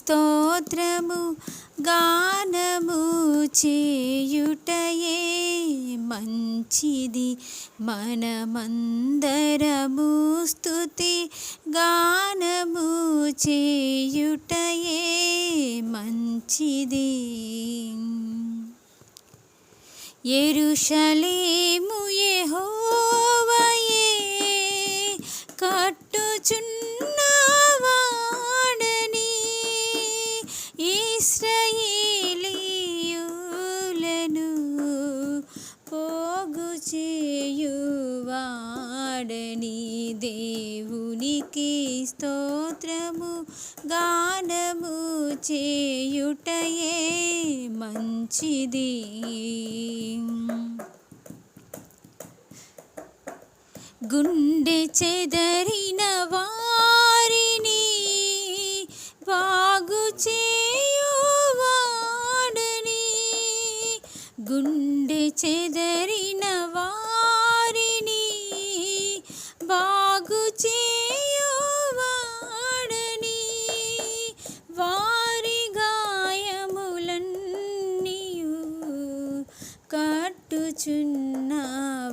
స్తోత్రము గానము చేయుటయే మంచిది. మనమందరము స్థుతి గానము చేయుటయే మంచిది. ఎరుషలేము ఏ ఇస్రయేలీయులను పోగు చేయువాడని దేవునికి స్తోత్రము గానము చేయుటయే మంచిది. గుండె చెదరిన గుండె చెదరిన వారిని బాగు చేయువాడని వారి గాయములన్నీయు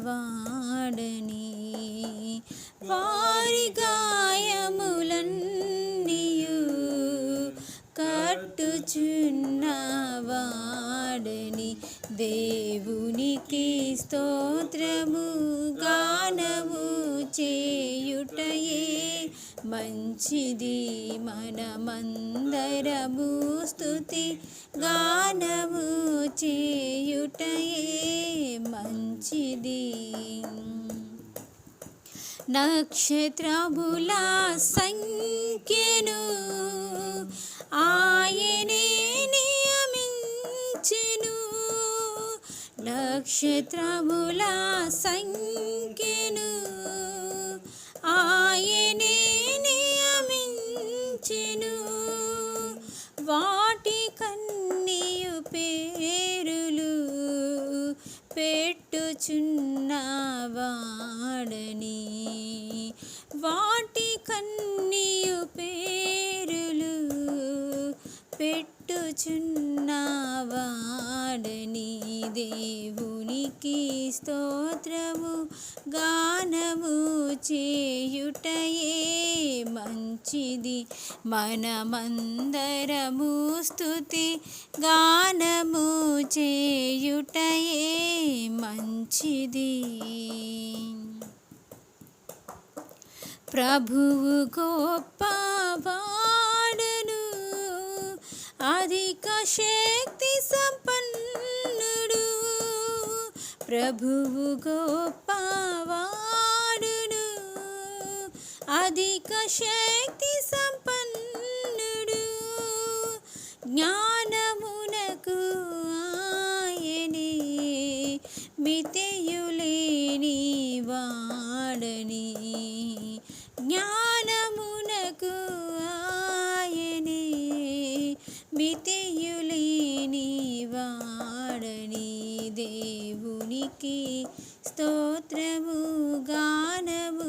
కట్టుచున్నవాడని వారి గాయములన్నీయు కట్టుచున్నవాడని దేవునికి స్తోత్రము గానము చేయుటయే మంచిది. మనమందరము స్తుతి గానము చేయుటయే మంచిది. నక్షత్రముల సంఖ్యను నక్షత్రముల సంఖ్యను ఆయనే నియమించెను. వాటి కన్నీయు పేరులు పెట్టుచున్నవాడని వాటి కన్నీయు పేరులు పెట్టుచున్నవాడని దేవు స్తోత్రము గానము చేయుటయే మంచిది. మనమందరము స్థుతి గానము చేయుటయే మంచిది. ప్రభువు గొప్పవాడను అధిక శక్తి సంపన్న ప్రభువు గొప్పవాడును అధిక శక్తి సంపన్నుడు. జ్ఞానమునకు ఆయనే మితియులేని వాడని. జ్ఞానమునకు ఆయనే మితే స్తోత్రము గానము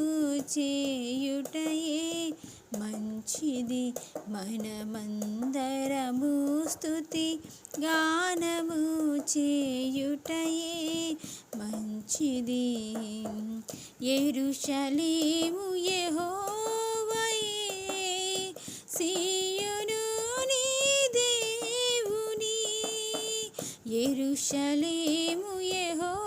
చేయుటయే మంచిది. మనమందరము స్తుతి గానము చేయుటయే మంచిది. ఎరుషలేము యెహోవాయే సీయోను నీ దేవుని. ఎరుషలేము యెహోవను